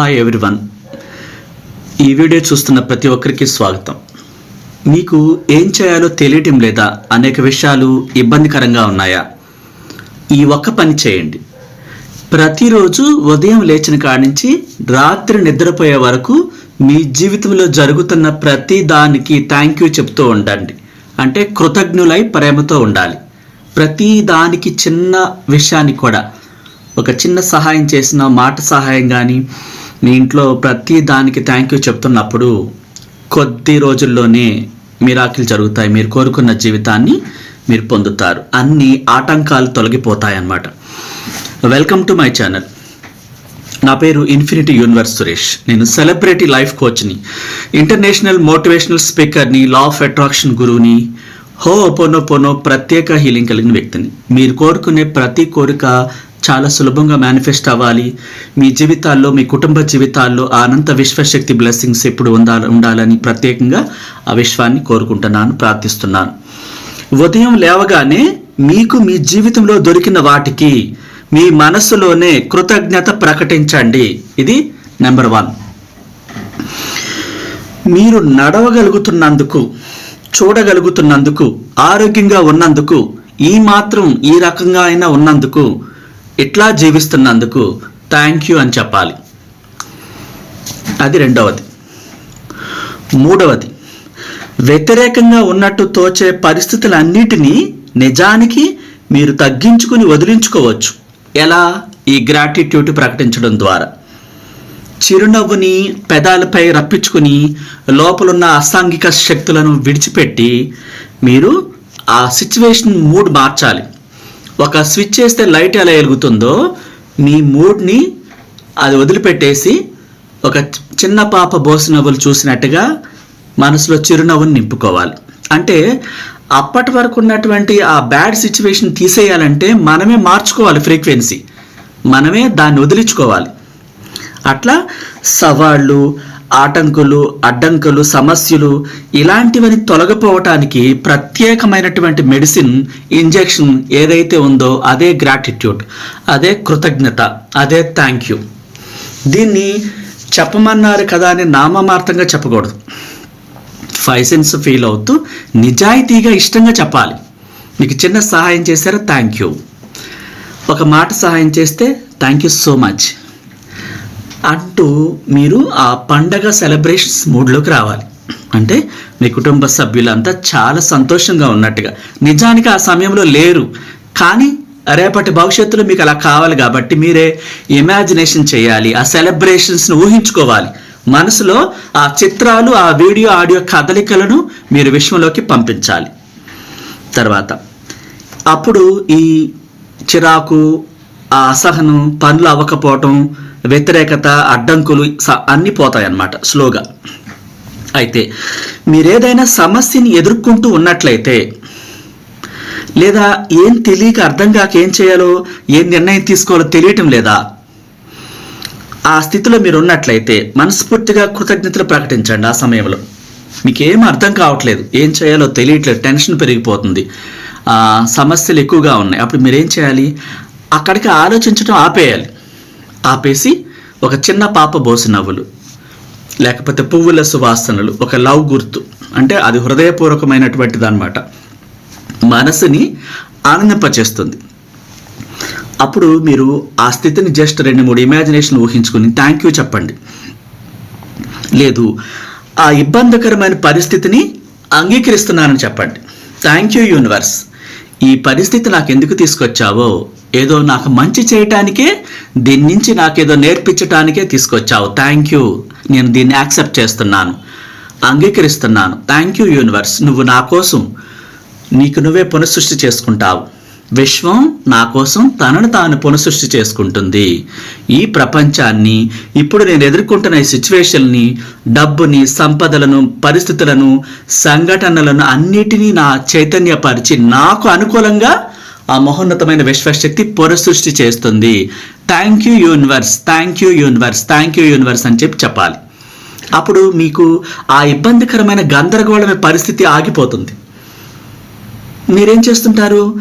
Hi everyone ఈ video చూస్తున్న ప్రతి ఒక్కరికి స్వాగతం. మీకు ఏం చేయాలో తెలియటం లేదా అనేక విషయాలు ఇబ్బందికరంగా ఉన్నాయా? ఈ ఒక్క పని చేయండి. ప్రతిరోజు ఉదయం లేచిన కాడి నుంచి రాత్రి నిద్రపోయే వరకు మీ జీవితంలో జరుగుతున్న ప్రతి దానికి థ్యాంక్ యూ చెప్తూ ఉండండి. అంటే కృతజ్ఞులై ప్రేమతో ఉండాలి. ప్రతి దానికి చిన్న విషయానికి కూడా. ఒక చిన్న సహాయం చేసిన మాట సహాయం కానీ మీ ఇంట్లో ప్రతి దానికి థ్యాంక్ యూ చెప్తున్నప్పుడు కొద్ది రోజుల్లోనే మిరాకిల్ జరుగుతాయి. మీరు కోరుకున్న జీవితాన్ని మీరు పొందుతారు. అన్ని ఆటంకాలు తొలగిపోతాయి అన్నమాట వెల్కమ్ టు మై ఛానల్ నా పేరు ఇన్ఫినిటీ యూనివర్స్ సురేష్. నేను సెలబ్రిటీ లైఫ్ కోచ్ని ఇంటర్నేషనల్ మోటివేషనల్ స్పీకర్ని లా ఆఫ్ అట్రాక్షన్ గురువుని హో పోనో పోనో ప్రత్యేక హీలింగ్ కలిగిన వ్యక్తిని. మీరు కోరుకునే ప్రతి కోరిక చాలా సులభంగా మేనిఫెస్ట్ అవ్వాలి. మీ జీవితాల్లో మీ కుటుంబ జీవితాల్లో అనంత విశ్వశక్తి బ్లెస్సింగ్స్ ఎప్పుడు ఉండాలి ఉండాలని ప్రత్యేకంగా ఆ విశ్వాన్ని కోరుకుంటున్నాను ప్రార్థిస్తున్నాను. ఉదయం లేవగానే మీకు మీ జీవితంలో దొరికిన వాటికి మీ మనసులోనే కృతజ్ఞత ప్రకటించండి. ఇది నెంబర్ వన్ మీరు నడవగలుగుతున్నందుకు చూడగలుగుతున్నందుకు ఆరోగ్యంగా ఉన్నందుకు ఈ మాత్రం ఈ రకంగా అయినా ఉన్నందుకు ఇట్లా జీవిస్తున్నందుకు థ్యాంక్ యూ అని చెప్పాలి. అది రెండవది. మూడవది వ్యతిరేకంగా ఉన్నట్టు తోచే పరిస్థితులన్నిటినీ నిజానికి మీరు తగ్గించుకుని వదిలించుకోవచ్చు. ఎలా? ఈ గ్రాటిట్యూడ్ ప్రకటించడం ద్వారా. చిరునవ్వుని పెదాలపై రప్పించుకుని లోపలున్న అసాంఘిక శక్తులను విడిచిపెట్టి మీరు ఆ సిచ్యువేషన్ మూడ్ మార్చాలి. ఒక స్విచ్ చేస్తే లైట్ ఎలా వెలుగుతుందో మీ మూడ్ని అది వదిలిపెట్టేసి ఒక చిన్న పాప బోసినవ్వులు చూసినట్టుగా మనసులో చిరునవ్వుని నింపుకోవాలి. అంటే అప్పటి వరకు ఉన్నటువంటి ఆ బ్యాడ్ సిచ్యువేషన్ తీసేయాలంటే మనమే మార్చుకోవాలి ఫ్రీక్వెన్సీ. మనమే దాన్ని వదిలించుకోవాలి. అట్లా సవాళ్ళు ఆటంకులు అడ్డంకులు సమస్యలు ఇలాంటివన్నీ తొలగిపోవటానికి ప్రత్యేకమైనటువంటి మెడిసిన్ ఇంజెక్షన్ ఏదైతే ఉందో అదే గ్రాటిట్యూడ్ అదే కృతజ్ఞత అదే థ్యాంక్ యూ. దీన్ని చెప్పమన్నారు కదా అని నామమార్థంగా చెప్పకూడదు. ఫైవ్ సెన్స్ ఫీల్ అవుతూ నిజాయితీగా ఇష్టంగా చెప్పాలి. మీకు చిన్న సహాయం చేశారా థ్యాంక్ యూ. ఒక మాట సహాయం చేస్తే థ్యాంక్ యూ సో మచ్. అంటూ మీరు ఆ పండగ సెలబ్రేషన్స్ మూడ్లోకి రావాలి. అంటే మీ కుటుంబ సభ్యులంతా చాలా సంతోషంగా ఉన్నట్టుగా. నిజానికి ఆ సమయంలో లేరు. కానీ రేపటి భవిష్యత్తులో మీకు అలా కావాలి కాబట్టి మీరే ఇమాజినేషన్ చేయాలి ఆ సెలబ్రేషన్స్ను ఊహించుకోవాలి. మనసులో ఆ చిత్రాలు ఆ వీడియో ఆడియో కదలికలను మీరు విశ్వంలోకి పంపించాలి. తర్వాత అప్పుడు ఈ చిరాకు ఆ అసహనం పనులు అవ్వకపోవటం వ్యతిరేకత అడ్డంకులు స- అన్నీ పోతాయి అన్నమాట స్లోగా. అయితే మీరేదైనా సమస్యని ఎదుర్కొంటూ ఉన్నట్లయితే లేదా ఏం తెలియక అర్థం కాక ఏం చేయాలో ఏం నిర్ణయం తీసుకోవాలో తెలియటం లేదా? ఆ స్థితిలో మీరు ఉన్నట్లయితే మనస్ఫూర్తిగా కృతజ్ఞతలు ప్రకటించండి ఆ సమయంలో. మీకేం అర్థం కావట్లేదు ఏం చేయాలో తెలియట్లేదు టెన్షన్ పెరిగిపోతుంది. సమస్యలు ఎక్కువగా ఉన్నాయి. అప్పుడు మీరేం చేయాలి? అక్కడికి ఆలోచించడం ఆపేయాలి. ఆపేసి ఒక చిన్న పాప బోసి నవ్వులు లేకపోతే పువ్వుల సువాసనలు ఒక లవ్ గుర్తు. అంటే అది హృదయపూర్వకమైనటువంటిది అనమాట మనసుని ఆనందింపచేస్తుంది. అప్పుడు మీరు ఆ స్థితిని జస్ట్ రెండు మూడు ఇమాజినేషన్ ఊహించుకుని థ్యాంక్ యూ చెప్పండి. లేదు ఆ ఇబ్బందికరమైన పరిస్థితిని అంగీకరిస్తున్నానని చెప్పండి. థ్యాంక్ యూ యూనివర్స్ ఈ పరిస్థితి నాకు ఎందుకు తీసుకొచ్చావో? ఏదో నాకు మంచి చేయటానికే దీని నుంచి నాకేదో నేర్పించటానికే తీసుకొచ్చావు. థ్యాంక్ యూ నేను దీన్ని యాక్సెప్ట్ చేస్తున్నాను. అంగీకరిస్తున్నాను. థ్యాంక్ యూ యూనివర్స్ నువ్వు నా కోసం నీకు నువ్వే పునఃసృష్టి చేసుకుంటావు. విశ్వం నా కోసం తనను తాను పునఃసృష్టి చేసుకుంటుంది. ఈ ప్రపంచాన్ని ఇప్పుడు నేను ఎదుర్కొంటున్న ఈ సిచ్యువేషన్ని డబ్బుని సంపదలను పరిస్థితులను సంఘటనలను అన్నిటినీ నా చైతన్యపరిచి నాకు అనుకూలంగా ఆ మహోన్నతమైన విశ్వశక్తి పునఃసృష్టి చేస్తుంది. Thank you universe thank you universe thank you universe అని చెప్పి చెప్పాలి. అప్పుడు మీకు ఆ ఇబ్బందికరమైన గందరగోళమైన పరిస్థితి ఆగిపోతుంది. మీరేం చేస్తుంటారు?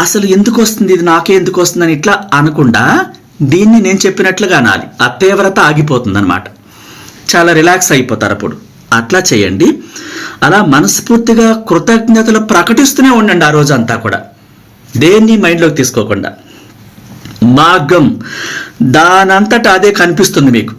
అసలు ఎందుకు వస్తుంది? ఇది నాకే ఎందుకు వస్తుందని ఇట్లా అనకుండా దీన్ని నేను చెప్పినట్లుగా అనాలి. ఆ తీవ్రత ఆగిపోతుంది చాలా రిలాక్స్ అయిపోతారు అప్పుడు. అట్లా చేయండి. అలా మనస్ఫూర్తిగా కృతజ్ఞతలు ప్రకటిస్తూనే ఉండండి ఆ రోజంతా కూడా. దేన్ని మైండ్లోకి తీసుకోకుండా? మార్గం. దానంతటా అదే కనిపిస్తుంది మీకు.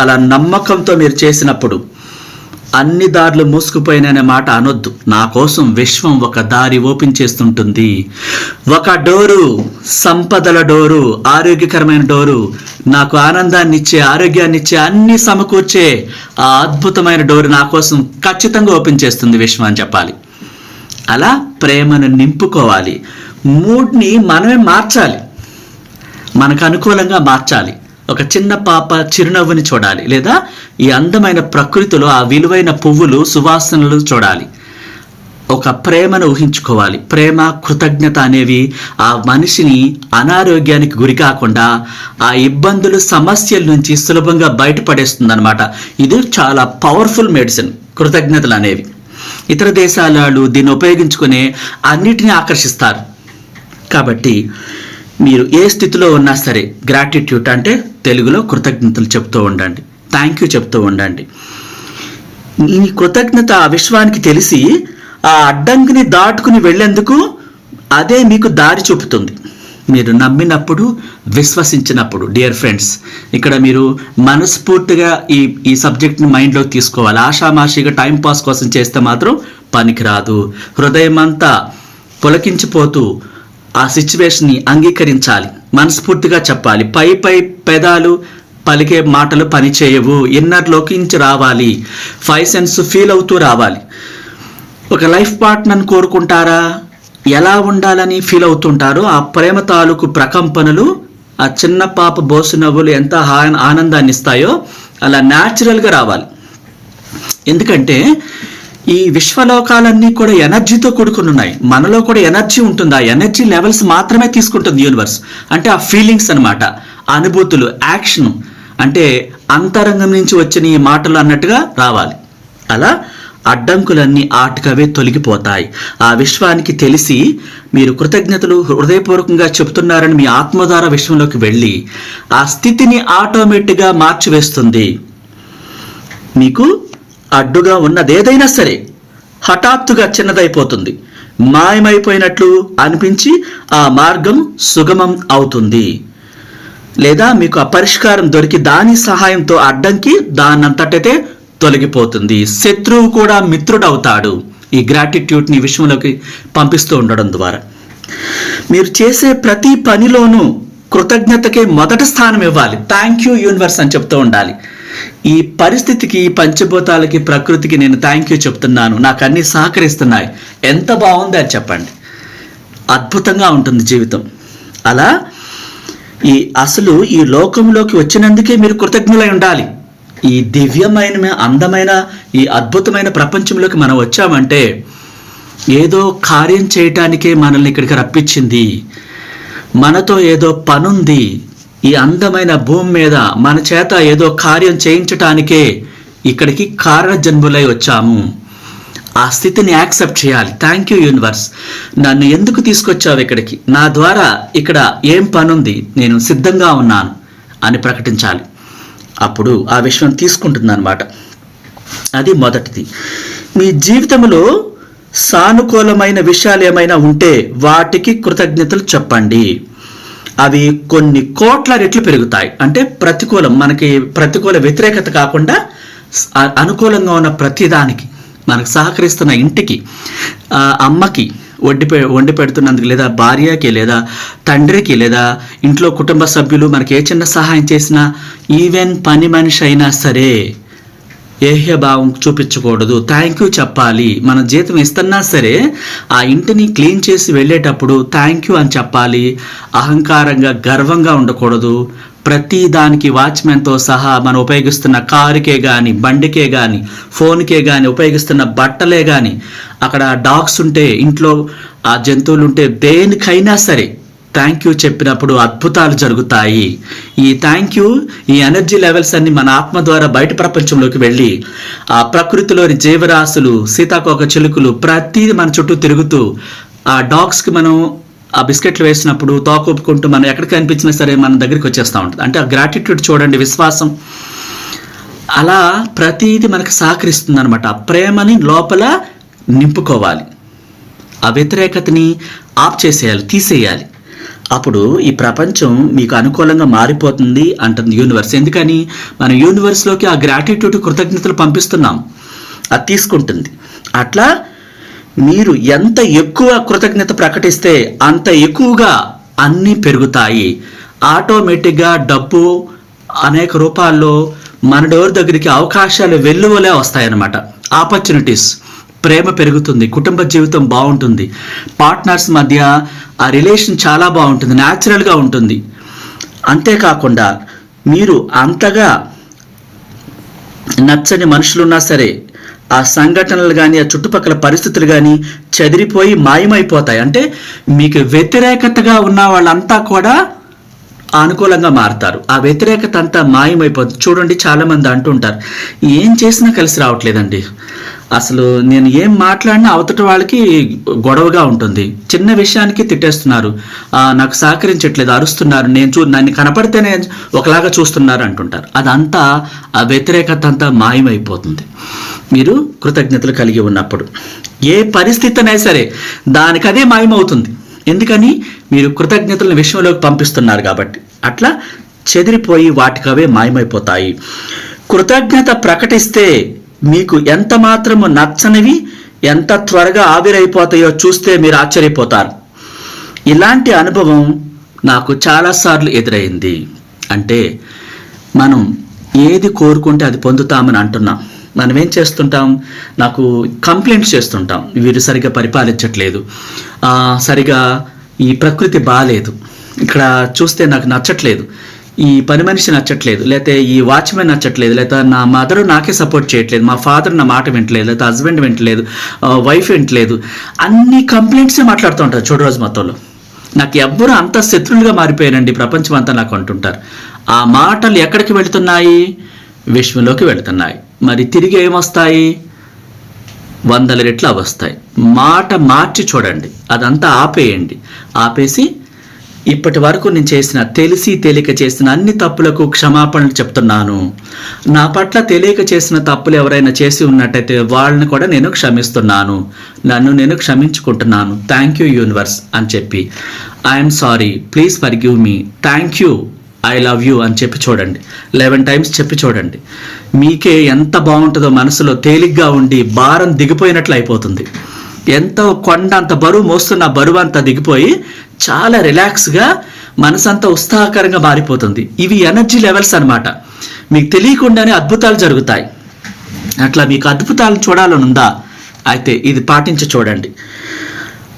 అలా నమ్మకంతో మీరు చేసినప్పుడు అన్ని దారులు మూసుకుపోయిననే మాట అనొద్దు. నా కోసం విశ్వం ఒక దారి ఓపెన్ చేస్తుంటుంది. ఒక డోరు సంపదల డోరు ఆరోగ్యకరమైన డోరు నాకు ఆనందాన్ని ఇచ్చే ఆరోగ్యాన్ని ఇచ్చే అన్ని సమకూర్చే ఆ అద్భుతమైన డోరు నా కోసం ఖచ్చితంగా ఓపెన్ చేస్తుంది విశ్వం అని చెప్పాలి. అలా ప్రేమను నింపుకోవాలి. మూడ్ని మనమే మార్చాలి. మనకు అనుకూలంగా మార్చాలి. ఒక చిన్న పాప చిరునవ్వుని చూడాలి లేదా ఈ అందమైన ప్రకృతిలో ఆ విలువైన పువ్వులు సువాసనలు చూడాలి. ఒక ప్రేమను ఊహించుకోవాలి. ప్రేమ కృతజ్ఞత అనేవి ఆ మనిషిని అనారోగ్యానికి గురి కాకుండా ఆ ఇబ్బందులు సమస్యల నుంచి సులభంగా బయటపడేస్తుంది ఇది చాలా పవర్ఫుల్ మెడిసిన్. కృతజ్ఞతలు అనేవి. ఇతర దేశాల వాళ్ళు దీన్ని ఉపయోగించుకునే అన్నిటినీ ఆకర్షిస్తారు. కాబట్టి మీరు ఏ స్థితిలో ఉన్నా సరే గ్రాటిట్యూడ్ అంటే తెలుగులో కృతజ్ఞతలు చెప్తూ ఉండండి. థ్యాంక్ యూ చెప్తూ ఉండండి. ఈ కృతజ్ఞత ఆ విశ్వానికి తెలిసి ఆ అడ్డంకిని దాటుకుని వెళ్ళేందుకు అదే మీకు దారి చూపుతుంది. మీరు నమ్మినప్పుడు విశ్వసించినప్పుడు డియర్ ఫ్రెండ్స్ ఇక్కడ మీరు మనస్ఫూర్తిగా ఈ ఈ సబ్జెక్ట్ని మైండ్లోకి తీసుకోవాలి. ఆషామాషిగా టైం పాస్ కోసం చేస్తే మాత్రం పనికిరాదు. హృదయం అంతా పులకించిపోతూ ఆ సిచ్యువేషన్ని అంగీకరించాలి. మనస్ఫూర్తిగా చెప్పాలి. పై పై పెదాలు పలికే మాటలు పని చేయవు ఇన్నర్లోకి నుంచి రావాలి. ఫైవ్ సెన్స్ ఫీల్ అవుతూ రావాలి. ఒక లైఫ్ పార్ట్నర్ని కోరుకుంటారా? ఎలా ఉండాలని ఫీల్ అవుతుంటారో? ఆ ప్రేమ తాలూకు ప్రకంపనలు ఆ చిన్న పాప బోసు నవ్వులు ఎంత హా- ఆనందాన్ని ఇస్తాయో అలా న్యాచురల్గా రావాలి. ఎందుకంటే ఈ విశ్వలోకాలన్నీ కూడా ఎనర్జీతో కూడుకుని ఉన్నాయి మనలో కూడా ఎనర్జీ ఉంటుంది. ఆ ఎనర్జీ లెవెల్స్ మాత్రమే తీసుకుంటుంది యూనివర్స్. అంటే ఆ ఫీలింగ్స్ అన్నమాట. అనుభూతులు యాక్షన్. అంటే అంతరంగం నుంచి వచ్చిన ఈ మాటలు అన్నట్టుగా రావాలి. అలా అడ్డంకులన్నీ ఆటకవే తొలగిపోతాయి. ఆ విశ్వానికి తెలిసి మీరు కృతజ్ఞతలు హృదయపూర్వకంగా చెప్తున్నారని మీ ఆత్మధార విశ్వంలోకి వెళ్ళి ఆ స్థితిని ఆటోమేటిక్గా మార్చివేస్తుంది. మీకు అడ్డుగా ఉన్నదేదైనా సరే హఠాత్తుగా చిన్నదైపోతుంది. మాయమైపోయినట్లు అనిపించి ఆ మార్గం సుగమం అవుతుంది. లేదా మీకు ఆ పరిష్కారం దొరికి దాని సహాయంతో అడ్డంకి దానంతటతే తొలగిపోతుంది. శత్రువు కూడా మిత్రుడవుతాడు. ఈ గ్రాటిట్యూడ్ని విషయంలోకి పంపిస్తూ ఉండడం ద్వారా. మీరు చేసే ప్రతి పనిలోనూ కృతజ్ఞతకే మొదటి స్థానం ఇవ్వాలి. థ్యాంక్ యూ యూనివర్స్ అని చెప్తూ ఉండాలి. ఈ పరిస్థితికి ఈ పంచభూతాలకి ప్రకృతికి నేను థ్యాంక్ యూ చెప్తున్నాను. నాకు అన్ని సహకరిస్తున్నాయి. ఎంత బాగుంది అని చెప్పండి. అద్భుతంగా ఉంటుంది జీవితం. అలా ఈ అసలు ఈ లోకంలోకి వచ్చినందుకే మీరు కృతజ్ఞులై ఉండాలి. ఈ దివ్యమైన అందమైన ఈ అద్భుతమైన ప్రపంచంలోకి మనం వచ్చామంటే ఏదో కార్యం చేయటానికే మనల్ని ఇక్కడికి రప్పించింది. మనతో ఏదో పనుంది. ఈ అందమైన భూమి మీద మన చేత ఏదో కార్యం చేయించటానికే ఇక్కడికి కారణజన్ములై వచ్చాము. ఆ స్థితిని యాక్సెప్ట్ చేయాలి. థ్యాంక్ యూ యూనివర్స్ నన్ను ఎందుకు తీసుకొచ్చావు ఇక్కడికి? నా ద్వారా ఇక్కడ ఏం పనుంది? నేను సిద్ధంగా ఉన్నాను అని ప్రకటించాలి. అప్పుడు ఆ విషయం తీసుకుంటుందన్నమాట. అది మొదటిది. మీ జీవితంలో సానుకూలమైన విషయాలు ఏమైనా ఉంటే వాటికి కృతజ్ఞతలు చెప్పండి. అవి కొన్ని కోట్ల రెట్లు పెరుగుతాయి. అంటే ప్రతికూలం మనకి ప్రతికూల వ్యతిరేకత కాకుండా అనుకూలంగా ఉన్న ప్రతిదానికి మనకు సహకరిస్తున్న ఇంటికి అమ్మకి వండి పె వండి పెడుతున్నందుకు లేదా భార్యకి లేదా తండ్రికి లేదా ఇంట్లో కుటుంబ సభ్యులు మనకి ఏ చిన్న సహాయం చేసినా ఈవెన్ పని మనిషి అయినా సరే ఏహ్య భావం చూపించకూడదు. థ్యాంక్ యూ చెప్పాలి. మన జీతం ఇస్తున్నా సరే ఆ ఇంటిని క్లీన్ చేసి వెళ్ళేటప్పుడు థ్యాంక్ యూ అని చెప్పాలి. అహంకారంగా గర్వంగా ఉండకూడదు. ప్రతి దానికి వాచ్మెన్తో సహా మనం ఉపయోగిస్తున్న కారుకే కానీ బండికే కానీ ఫోన్కే కానీ ఉపయోగిస్తున్న బట్టలే కానీ అక్కడ డాగ్స్ ఉంటే ఇంట్లో ఆ జంతువులు ఉంటే దేనికైనా సరే థ్యాంక్ యూ చెప్పినప్పుడు అద్భుతాలు జరుగుతాయి. ఈ థ్యాంక్ యూ ఈ ఎనర్జీ లెవెల్స్ అన్ని మన ఆత్మ ద్వారా బయట ప్రపంచంలోకి వెళ్ళి ఆ ప్రకృతిలోని జీవరాశులు సీతాకోక చిలుకలు ప్రతిదీ మన చుట్టూ తిరుగుతూ ఆ డాగ్స్కి మనం ఆ బిస్కెట్లు వేసినప్పుడు తోకొప్పుకుంటూ మనం ఎక్కడికి కనిపించినా సరే మన దగ్గరికి వచ్చేస్తూ ఉంటుంది. అంటే ఆ గ్రాటిట్యూడ్ చూడండి విశ్వాసం. అలా ప్రతిదీ మనకు సహకరిస్తుంది అనమాట ఆ ప్రేమని లోపల నింపుకోవాలి. ఆ వ్యతిరేకతని ఆఫ్ చేసేయాలి తీసేయాలి. అప్పుడు ఈ ప్రపంచం మీకు అనుకూలంగా మారిపోతుంది అంటుంది యూనివర్స్. ఎందుకని? మన యూనివర్స్లోకి ఆ గ్రాటిట్యూడ్ కృతజ్ఞతలు పంపిస్తున్నాం. అది తీసుకుంటుంది. అట్లా మీరు ఎంత ఎక్కువ కృతజ్ఞత ప్రకటిస్తే అంత ఎక్కువగా అన్నీ పెరుగుతాయి. ఆటోమేటిక్గా డబ్బు అనేక రూపాల్లో మన డోర్ దగ్గరికి అవకాశాలు వెల్లువలే వస్తాయన్నమాట. ఆపర్చునిటీస్. ప్రేమ పెరుగుతుంది కుటుంబ జీవితం బాగుంటుంది. పార్ట్నర్స్ మధ్య ఆ రిలేషన్ చాలా బాగుంటుంది న్యాచురల్గా ఉంటుంది. అంతేకాకుండా మీరు అంతగా నచ్చని మనుషులున్నా సరే ఆ సంఘటనలు కానీ ఆ చుట్టుపక్కల పరిస్థితులు కానీ చెదిరిపోయి మాయమైపోతాయి. అంటే మీకు వ్యతిరేకతగా ఉన్న వాళ్ళంతా కూడా అనుకూలంగా మారుతారు. ఆ వ్యతిరేకత అంతా మాయమైపోతుంది. చూడండి చాలామంది అంటుంటారు ఏం చేసినా కలిసి రావట్లేదండి. అసలు నేను ఏం మాట్లాడినా అవతటి వాళ్ళకి గొడవగా ఉంటుంది. చిన్న విషయానికి తిట్టేస్తున్నారు. నాకు సహకరించట్లేదు అరుస్తున్నారు. నేను చూ నన్ను కనపడితేనే ఒకలాగా చూస్తున్నారు అంటుంటారు. అదంతా ఆ వ్యతిరేకత అంతా మాయమైపోతుంది. మీరు కృతజ్ఞతలు కలిగి ఉన్నప్పుడు. ఏ పరిస్థితి అయినా సరే దానికి అదే మాయమవుతుంది. ఎందుకని? మీరు కృతజ్ఞతలను విషయంలోకి పంపిస్తున్నారు కాబట్టి. అట్లా చెదిరిపోయి వాటికవే మాయమైపోతాయి. కృతజ్ఞత ప్రకటిస్తే మీకు ఎంత మాత్రము నచ్చనివి ఎంత త్వరగా ఆవిరైపోతాయో చూస్తే మీరు ఆశ్చర్యపోతారు. ఇలాంటి అనుభవం నాకు చాలాసార్లు ఎదురైంది. అంటే మనం ఏది కోరుకుంటే అది పొందుతామని అంటున్నాం. మనం ఏం చేస్తుంటాం? నాకు కంప్లైంట్స్ చేస్తుంటాం. వీరు సరిగా పరిపాలించట్లేదు. సరిగా ఈ ప్రకృతి బాగాలేదు ఇక్కడ చూస్తే నాకు నచ్చట్లేదు. ఈ పని మనిషి నచ్చట్లేదు లేకపోతే ఈ వాచ్మెన్ నచ్చట్లేదు లేకపోతే నా మదర్ నాకే సపోర్ట్ చేయట్లేదు మా ఫాదర్ నా మాట వింటలేదు లేకపోతే హస్బెండ్ వింటలేదు వైఫ్ వింటలేదు అన్ని కంప్లైంట్సే మాట్లాడుతూ ఉంటారు చూడు రోజు మొత్తంలో. నాకు ఎవ్వరూ అంత శత్రువులుగా మారిపోయారండి ప్రపంచం అంతా నాకు అంటుంటారు. ఆ మాటలు ఎక్కడికి వెళుతున్నాయి? విశ్వంలోకి వెళుతున్నాయి. మరి తిరిగి ఏమొస్తాయి? వందల రెట్లు వస్తాయి. మాట మార్చి చూడండి అదంతా ఆపేయండి. ఆపేసి ఇప్పటి వరకు నేను చేసిన తెలిసి తేలిక చేసిన అన్ని తప్పులకు క్షమాపణలు చెప్తున్నాను. నా పట్ల తెలియక చేసిన తప్పులు ఎవరైనా చేసి ఉన్నట్టయితే వాళ్ళని కూడా నేను క్షమిస్తున్నాను. నన్ను నేను క్షమించుకుంటున్నాను. థ్యాంక్ యూ యూనివర్స్ అని చెప్పి. I'm sorry please forgive me thank you I love you అని చెప్పి చూడండి. లెవెన్ టైమ్స్ చెప్పి చూడండి. మీకే ఎంత బాగుంటుందో మనసులో తేలిగ్గా ఉండి భారం దిగిపోయినట్లు అయిపోతుంది. ఎంతో కొండ అంత బరువు మోస్తున్న బరువు అంతా దిగిపోయి చాలా రిలాక్స్గా మనసంతా ఉత్సాహకరంగా మారిపోతుంది. ఇవి ఎనర్జీ లెవెల్స్ అనమాట మీకు తెలియకుండానే అద్భుతాలు జరుగుతాయి. అట్లా మీకు అద్భుతాలు చూడాలని ఉందా? అయితే ఇది పాటించి చూడండి.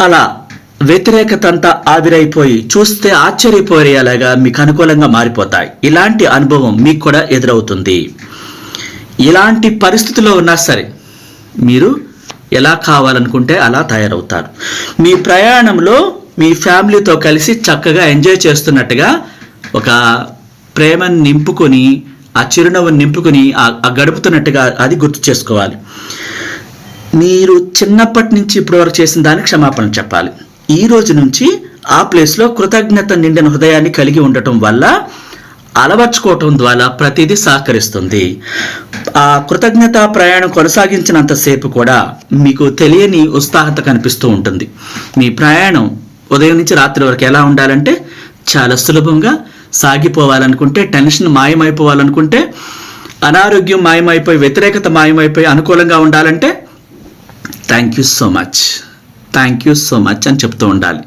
అలా వ్యతిరేకత అంతా ఆవిరైపోయి చూస్తే ఆశ్చర్యపోయేలాగా మీకు అనుకూలంగా మారిపోతాయి. ఇలాంటి అనుభవం మీకు కూడా ఎదురవుతుంది. ఇలాంటి పరిస్థితుల్లో ఉన్నా సరే మీరు ఎలా కావాలనుకుంటే అలా తయారవుతారు. మీ ప్రయాణంలో మీ ఫ్యామిలీతో కలిసి చక్కగా ఎంజాయ్ చేస్తున్నట్టుగా ఒక ప్రేమను నింపుకొని ఆ చిరునవ్వుని నింపుకొని ఆ- గడుపుతున్నట్టుగా అది గుర్తు చేసుకోవాలి. మీరు చిన్నప్పటి నుంచి ఇప్పటి వరకు చేసిన దానికి క్షమాపణ చెప్పాలి. ఈ రోజు నుంచి ఆ ప్లేస్లో కృతజ్ఞత నిండిన హృదయాన్ని కలిగి ఉండటం వల్ల అలవర్చుకోవటం ద్వారా ప్రతిదీ సహకరిస్తుంది. ఆ కృతజ్ఞత ప్రయాణం కొనసాగించినంతసేపు కూడా మీకు తెలియని ఉత్సాహత కనిపిస్తూ ఉంటుంది. మీ ప్రయాణం ఉదయం నుంచి రాత్రి వరకు ఎలా ఉండాలంటే చాలా సులభంగా సాగిపోవాలనుకుంటే టెన్షన్ మాయమైపోవాలనుకుంటే అనారోగ్యం మాయమైపోయి వ్యతిరేకత మాయమైపోయి అనుకూలంగా ఉండాలంటే thank you so much thank you so much అని చెప్తూ ఉండాలి.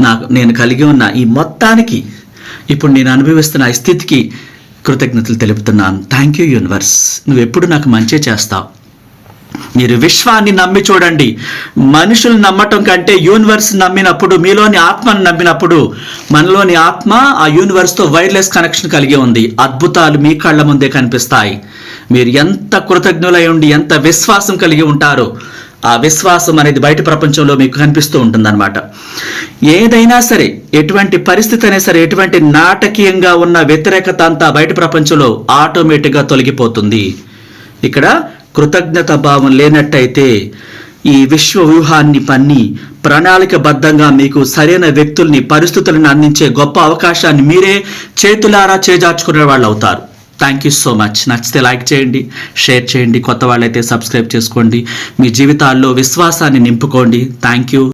నాకు నేను కలిగి ఉన్న ఈ మొత్తానికి ఇప్పుడు నేను అనుభవిస్తున్న ఈ స్థితికి కృతజ్ఞతలు తెలుపుతున్నాను. థ్యాంక్ యూ యూనివర్స్ నువ్వు ఎప్పుడు నాకు మంచి చేస్తావు. మీరు విశ్వాన్ని నమ్మి చూడండి. మనుషులు నమ్మటం కంటే యూనివర్స్ నమ్మినప్పుడు మీలోని ఆత్మను నమ్మినప్పుడు మనలోని ఆత్మ ఆ యూనివర్స్తో వైర్లెస్ కనెక్షన్ కలిగి ఉంది. అద్భుతాలు మీ కళ్ళ ముందే కనిపిస్తాయి. మీరు ఎంత కృతజ్ఞులై ఉండి ఎంత విశ్వాసం కలిగి ఉంటారో ఆ విశ్వాసం అనేది బయట ప్రపంచంలో మీకు కనిపిస్తూ ఉంటుందన్నమాట. ఏదైనా సరే ఎటువంటి పరిస్థితి అయినా సరే ఎటువంటి నాటకీయంగా ఉన్న వ్యతిరేకత అంతా బయట ప్రపంచంలో ఆటోమేటిక్గా తొలగిపోతుంది. ఇక్కడ కృతజ్ఞత భావం లేనట్టయితే ఈ విశ్వ వ్యూహాన్ని పన్ని ప్రణాళికబద్ధంగా మీకు సరైన వ్యక్తుల్ని పరిస్థితులను అందించే గొప్ప అవకాశాన్ని మీరే చేతులారా చేజార్చుకునే వాళ్ళు అవుతారు. థ్యాంక్ యూ సో మచ్ నచ్చితే లైక్ చేయండి షేర్ చేయండి కొత్త వాళ్ళైతే సబ్స్క్రైబ్ చేసుకోండి. మీ జీవితాల్లో విశ్వాసాన్ని నింపుకోండి. Thank you